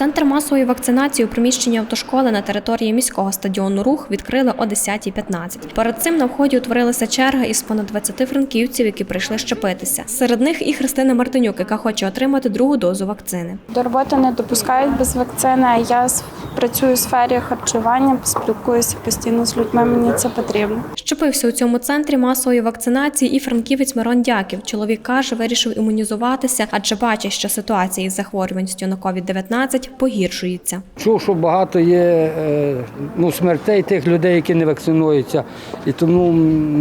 Центр масової вакцинації у приміщенні автошколи на території міського стадіону Рух відкрили о 10.15. Перед цим на вході утворилася черга із понад 20 франківців, які прийшли щепитися. Серед них і Христина Мартинюк, яка хоче отримати другу дозу вакцини. До роботи не допускають без вакцини. Я працюю у сфері харчування, спілкуюся постійно з людьми. Мені це потрібно. Щепився у цьому центрі масової вакцинації і франківець Мирон Дяків. Чоловік каже, вирішив імунізуватися, адже бачить, що ситуація із захворюваністю на COVID-19 погіршується. Чув, що багато є е, ну, смертей тих людей, які не вакцинуються. І тому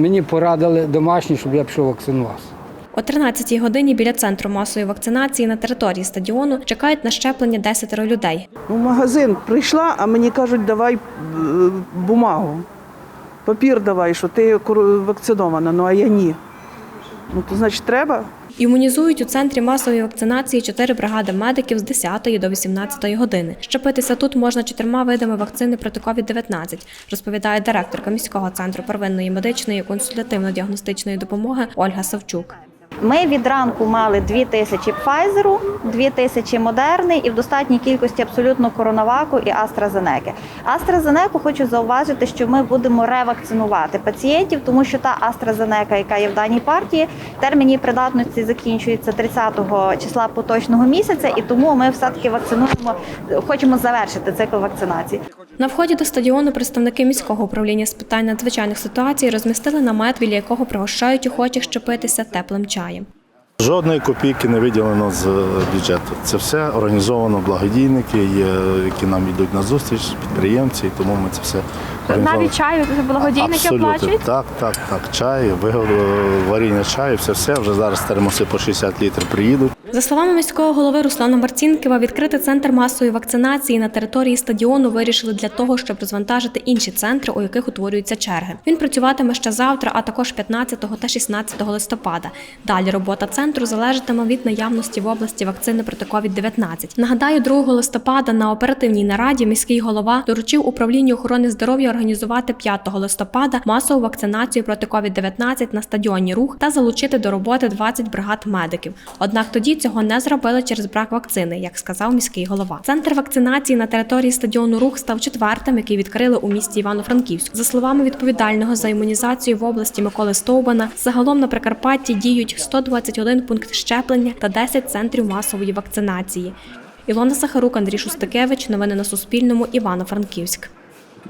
мені порадили домашні, щоб я пішов вакцинувався. О 13-й годині біля центру масової вакцинації на території стадіону чекають на щеплення 10 людей. В магазин прийшла, а мені кажуть, давай е, бумагу. Папір давай, що ти вакцинована, ну а я ні. Ну то значить треба. Імунізують у центрі масової вакцинації чотири бригади медиків з 10 до 18 години. Щепитися тут можна чотирма видами вакцини проти COVID-19, розповідає директорка міського центру первинної медичної консультативно-діагностичної допомоги Ольга Савчук. Ми від ранку мали 2 тисячі Pfizer, 2 тисячі Модерни і в достатній кількості абсолютно коронаваку і AstraZeneca. AstraZeneca хочу зауважити, що ми будемо ревакцинувати пацієнтів, тому що та AstraZeneca, яка є в даній партії, термін її придатності закінчується 30 числа поточного місяця, і тому ми все таки вакцинуємо, хочемо завершити цикл вакцинації. На вході до стадіону представники міського управління з питань надзвичайних ситуацій розмістили намет, біля якого пригощають охочих щепитися теплим чаєм. Жодної копійки не виділено з е, бюджету. Це все організовано благодійники, є, які нам йдуть на зустріч, підприємці, і тому ми це все організовуємо. Навіть чаю благодійники Абсолютно. оплачують. Так, так, так. Чай, виготовлення варіння чаю, все все. Вже зараз термоси по 60 літрів приїдуть. За словами міського голови Руслана Марцінківа, відкрити центр масової вакцинації на території стадіону вирішили для того, щоб розвантажити інші центри, у яких утворюються черги. Він працюватиме ще завтра, а також 15 та 16 листопада. Далі робота центру залежатиме від наявності в області вакцини проти COVID-19. Нагадаю, 2 листопада на оперативній нараді міський голова доручив управлінню охорони здоров'я організувати 5 листопада масову вакцинацію проти COVID-19 на стадіоні рух та залучити до роботи 20 бригад медиків. Однак тоді цього не зробили через брак вакцини, як сказав міський голова. Центр вакцинації на території стадіону рух став четвертим, який відкрили у місті Івано-Франківськ. За словами відповідального за імунізацію в області Миколи Стовбана, загалом на Прикарпатті діють 121 пункт щеплення та 10 центрів масової вакцинації. Ілона Сахарук, Андрій Шустакевич. Новини на Суспільному. Івано-Франківськ.